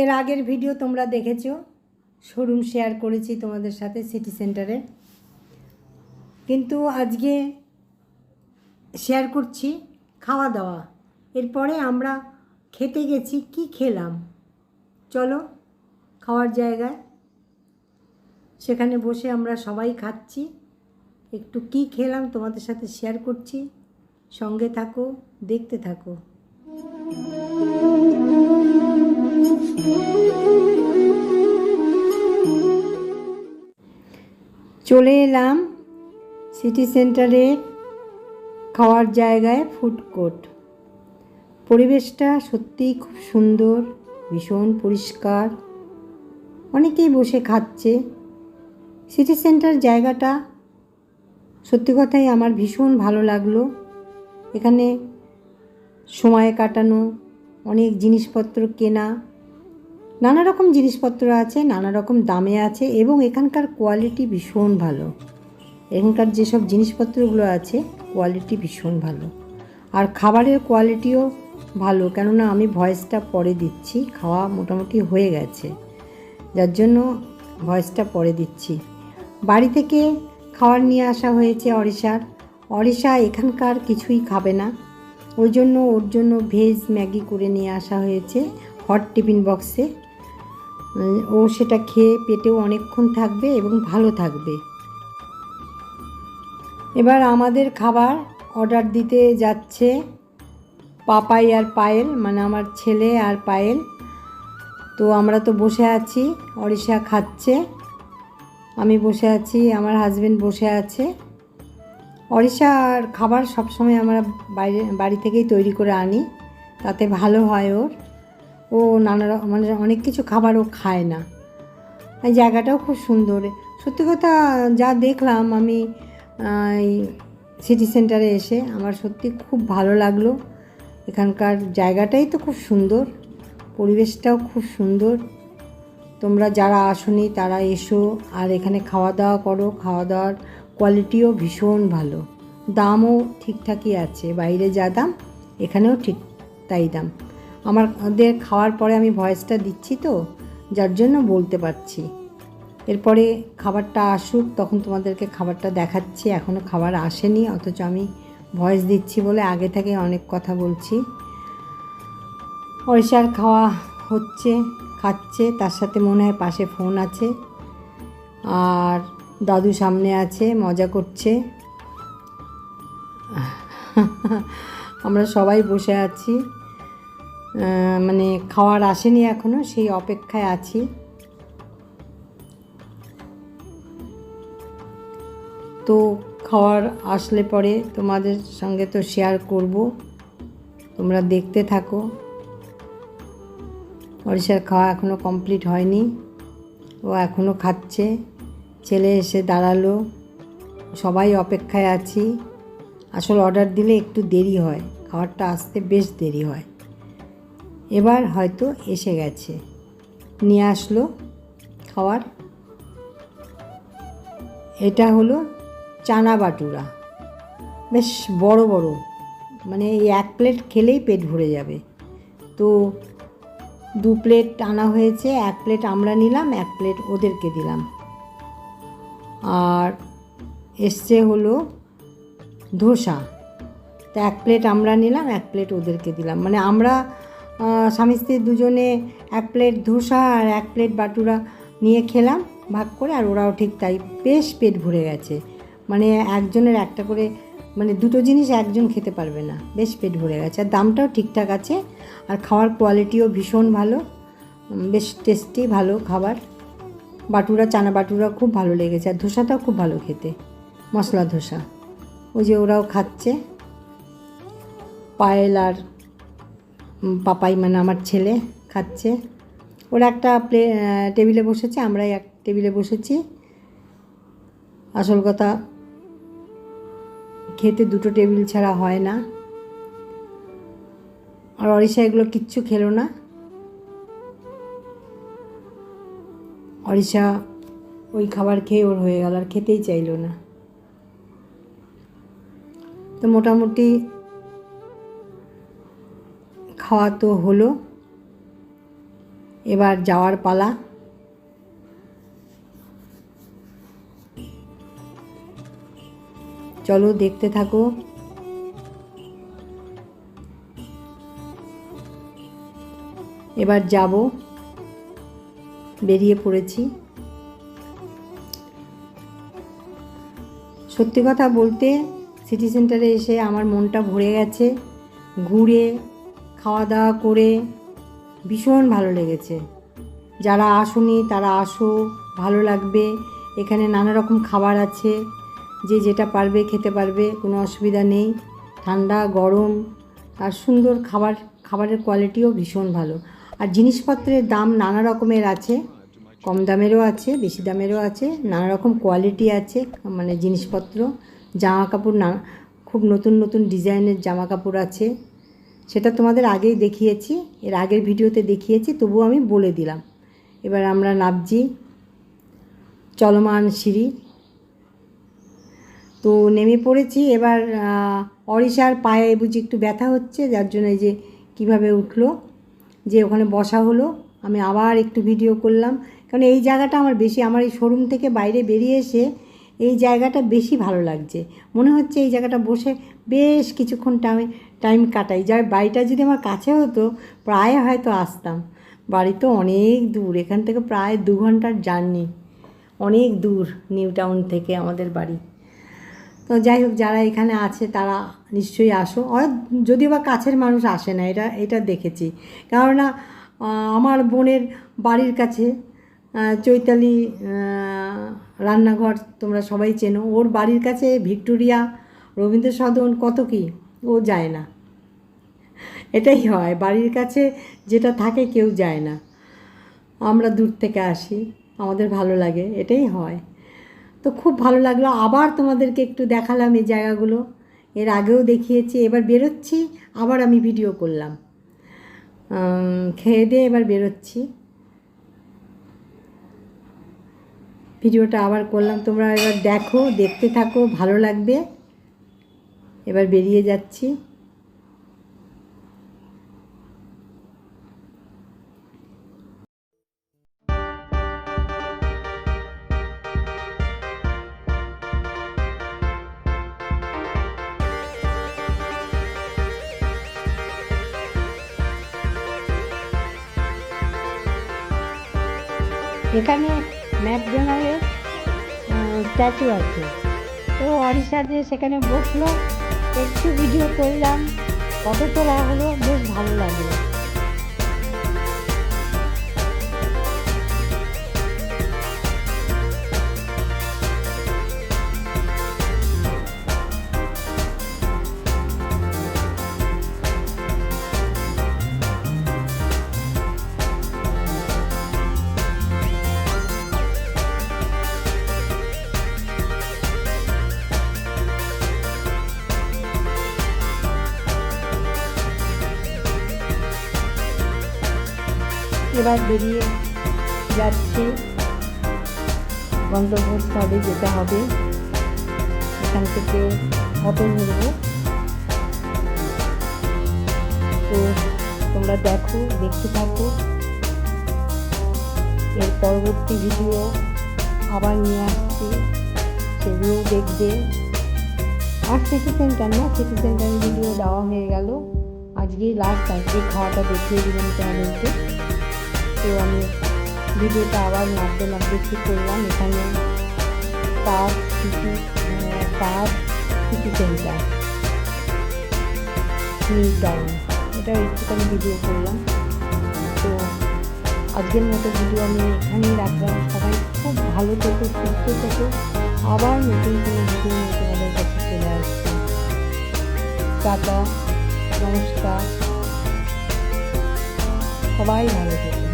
এর আগের ভিডিও তোমরা দেখেছ। শোরুম শেয়ার করেছি তোমাদের সাথে সিটি সেন্টারে কিন্তু আজকে শেয়ার করছি খাওয়া দাওয়া। এরপরে আমরা খেতে গেছি, কি খেলাম? চলো খাওয়ার জায়গায়। সেখানে বসে আমরা সবাই খাচ্ছি। একটু কি খেলাম তোমাদের সাথে শেয়ার করছি। সঙ্গে থাকো, দেখতে থাকো। চলে এলাম সিটি সেন্টারে খাওয়ার জায়গায় ফুড কোর্ট পরিবেশটা সত্যিই খুব সুন্দর, ভীষণ পরিষ্কার। অনেকেই বসে খাচ্ছে। সিটি সেন্টার জায়গাটা সত্যি কথাই আমার ভীষণ ভালো লাগল। এখানে সময় কাটানো, অনেক জিনিসপত্র কেনা নানা রকম জিনিসপত্র আছে নানা রকম দামে আছে এবং এখানকার কোয়ালিটি ভীষণ ভালো। এখানকার যেসব জিনিসপত্রগুলো আছে কোয়ালিটি ভীষণ ভালো। আর খাবারের কোয়ালিটিও ভালো, কেননা আমি ভয়েসটা পরে দিচ্ছি, খাওয়া মোটামুটি হয়ে গেছে। যার জন্য ভয়েসটা পরে দিচ্ছি। বাড়ি থেকে খাবার নিয়ে আসা হয়েছে অরিশার অরিশা এখানকার কিছুই খাবে না। ওই জন্য, ওর জন্য ভেজ ম্যাগি করে নিয়ে আসা হয়েছে হট টিফিন বক্সে ও সেটা খেয়ে পেটেও অনেকক্ষণ থাকবে এবং ভালো থাকবে। এবার আমাদের খাবার অর্ডার দিতে যাচ্ছে পাপাই আর পায়েল মানে আমার ছেলে আর পায়েল। তো আমরা তো বসে আছি, অরিশা খাচ্ছে। আমি বসে আছি, আমার হাজবেন্ড বসে আছে। অরিষা আর খাবার সবসময় আমরা বাইরে, বাড়ি থেকেই তৈরি করে আনি, তাতে ভালো হয় ওর। ও নানা রকম মানে অনেক কিছু খাবারও খায় না। এই জায়গাটাও খুব সুন্দর। সত্যি কথা, যা দেখলাম আমি সিটি সেন্টারে এসে আমার সত্যি খুব ভালো লাগল। এখানকার জায়গাটাই তো খুব সুন্দর, পরিবেশটাও খুব সুন্দর। তোমরা যারা আসনি, তারা এসো আর এখানে খাওয়া দাওয়া করো। খাওয়া দাওয়ার কোয়ালিটিও ভীষণ ভালো। দামও ঠিকঠাকই আছে। বাইরে যা দাম, এখানেও ঠিক তাই দাম। আমার ওদের খাওয়ার পরে আমি ভয়েসটা দিচ্ছি তো, যার জন্য বলতে পারছি। এরপরে খাবারটা আসুক, তখন তোমাদেরকে খাবারটা দেখাচ্ছি। এখনও খাবার আসেনি, অথচ আমি ভয়েস দিচ্ছি বলে আগে থেকে অনেক কথা বলছি। অরিষার খাওয়া হচ্ছে, খাচ্ছে, তার সাথে মনে হয় পাশে ফোন আছে। আর দাদু সামনে আছে, মজা করছে। আমরা সবাই বসে আছি। মানে খাওয়ার আসেনি এখনও সেই অপেক্ষায় আছি। তো খাওয়ার আসলে পরে তোমাদের সঙ্গে তো শেয়ার করব। তোমরা দেখতে থাকো। অরিষার খাওয়া এখনও কমপ্লিট হয়নি। ও এখনও খাচ্ছে। ছেলে এসে দাঁড়াল। সবাই অপেক্ষায় আছি। আসল অর্ডার দিলে একটু দেরি হয়। খাবারটা আসতে বেশ দেরি হয়। এবার হয়তো এসে গেছে। নিয়ে আসলো খাবার এটা হলো চানা বাটুরা। বেশ বড় বড়। মানে এই এক প্লেট খেলেই পেট ভরে যাবে। তো দু প্লেট আনা হয়েছে, এক প্লেট আমরা নিলাম, এক প্লেট ওদেরকে দিলাম। আর এসছে হলো ধোসা। তো এক প্লেট আমরা নিলাম, এক প্লেট ওদেরকে দিলাম। মানে আমরা স্বামী স্ত্রী দুজনে এক প্লেট ধোসা আর এক প্লেট বাটুরা নিয়ে খেলাম, ভাগ করে, আর ওরাও ঠিক তাই বেশ পেট ভরে গেছে। মানে একজনের একটা করে মানে দুটো জিনিস একজন খেতে পারবে না, বেশ পেট ভরে গেছে। আর দামটাও ঠিকঠাক আছে, আর খাওয়ার কোয়ালিটিও ভীষণ ভালো বেশ টেস্টি ভালো খাবার। বাটুরা, চানা বাটুরা খুব ভালো লেগেছে, আর ধোসাটাও খুব ভালো খেতে, মশলা ধোসা। ওই যে ওরাও খাচ্ছে, পায়েল আর পাপাই মানে আমার ছেলে খাচ্ছে। ওরা একটা প্লে টেবিলে বসেছে আমরা এক টেবিলে বসেছি। আসল কথা, খেতে দুটো টেবিল ছাড়া হয় না। আর অরিষা এগুলো কিচ্ছু খেলো না। অরিষা ওই খাবার খেয়ে ওর হয়ে গেল, আর খেতেই চাইলো না। তো মোটামুটি খাওয়া তো হলো। এবার যাওয়ার পালা। চলো দেখতে থাকো। এবার যাব। বেরিয়ে পড়েছি। সত্যি কথা বলতে সিটি সেন্টারে এসে আমার মনটা ভরে গেছে। ঘুরে খাওয়া দাওয়া করে ভীষণ ভালো লেগেছে। যারা আসুনি, তারা আসো, ভালো লাগবে। এখানে নানা রকম খাবার আছে। যে যেটা পারবে খেতে পারবে, কোনো অসুবিধা নেই। ঠান্ডা, গরম, আর সুন্দর খাবার, খাবারের কোয়ালিটিও ভীষণ ভালো। আর জিনিসপত্রের দাম নানা রকমের আছে। কম দামেরও আছে, বেশি দামেরও আছে নানা রকম কোয়ালিটি আছে মানে জিনিসপত্র। জামা কাপড় না, খুব নতুন নতুন ডিজাইনের জামা কাপড় আছে। সেটা তোমাদের আগেই দেখিয়েছি, এর আগের ভিডিওতে দেখিয়েছি, তবুও আমি বলে দিলাম। এবার আমরা নামছি চলমান সিঁড়ি। তো নেমে পড়েছি, এবার অরিশার পায়ে বুঝি একটু ব্যথা হচ্ছে, যার জন্য যে কীভাবে উঠল, যে ওখানে বসা হলো, আমি আবার একটু ভিডিও করলাম। কারণ এই জায়গাটা আমার বেশি, আমার এই শোরুম থেকে বাইরে বেরিয়ে এসে এই জায়গাটা বেশি ভালো লাগছে। মনে হচ্ছে এই জায়গাটা বসে বেশ কিছুক্ষণ টাইম টাইম কাটাই। যার বাড়িটা যদি আমার কাছে হতো, প্রায় হয়তো আসতাম। বাড়ি তো অনেক দূর, এখান থেকে প্রায় দু ঘণ্টার জার্নি। অনেক দূর, নিউ টাউন থেকে আমাদের বাড়ি। তো যাই হোক, যারা এখানে আছে, তারা নিশ্চয়ই আসো। আর যদিও বা কাছের মানুষ আসে না, এটা এটা দেখেছি। কেননা আমার বোনের বাড়ির কাছে চৈতালি রান্নাঘর তোমরা সবাই চেনো। ওর বাড়ির কাছে ভিক্টোরিয়া রবীন্দ্র সদন কত কি, ও যায় না। এটাই হয়, বাড়ির কাছে যেটা থাকে কেউ যায় না। আমরা দূর থেকে আসি, আমাদের ভালো লাগে, এটাই হয়। তো খুব ভালো লাগল, আবার তোমাদেরকে একটু দেখালাম এই জায়গাগুলো। এর আগেও দেখিয়েছি, এবার বেরোচ্ছি, আবার আমি ভিডিও করলাম। খেয়ে দিয়ে এবার বেরোচ্ছি। ভিডিওটা আবার করলাম। তোমরা এবার দেখো দেখতে থাকো ভালো লাগবে। এবার বেরিয়ে যাচ্ছি। এখানে ম্যাকডোনাল্ডের স্ট্যাচু আছে। তো অরিশা যে সেখানে বসল, একটু ভিডিও করলাম ফটো তোলা হলো, বেশ ভালো লাগল। এবার বেরিয়ে যাচ্ছি। গন্তব্যস্থলে যেতে হবে। এখান থেকে অটো ধরবো। তো তোমরা দেখো, দেখতে থাকো। এর পরবর্তী ভিডিও আবার নিয়ে আসছি। সেগুলো দেখবে। আর সিটি সেন্টার না সিটি সেন্টারের ভিডিও দেওয়া হয়ে গেল। আজকেই লাস্ট আজকে খাওয়াটা দেখিয়ে দিলাম তোমাদেরকে তো আমি ভিডিওটা আবার নাড়তে নাড়তে ঠিক করলাম? এখানে তার সিটি তার সিটি সেন্টার নিউ এটা একটুখানি ভিডিও করলাম। তো আজকের মতো ভিডিও আমি এখানেই রাখলাম। সবাই খুব ভালো থেকো, সুস্থ থেকো। আবার নতুন কোনো ভিডিও নিয়ে তোমাদের কাছে চলে আসছি। টাটা, নমস্কার। সবাই ভালো থেকো।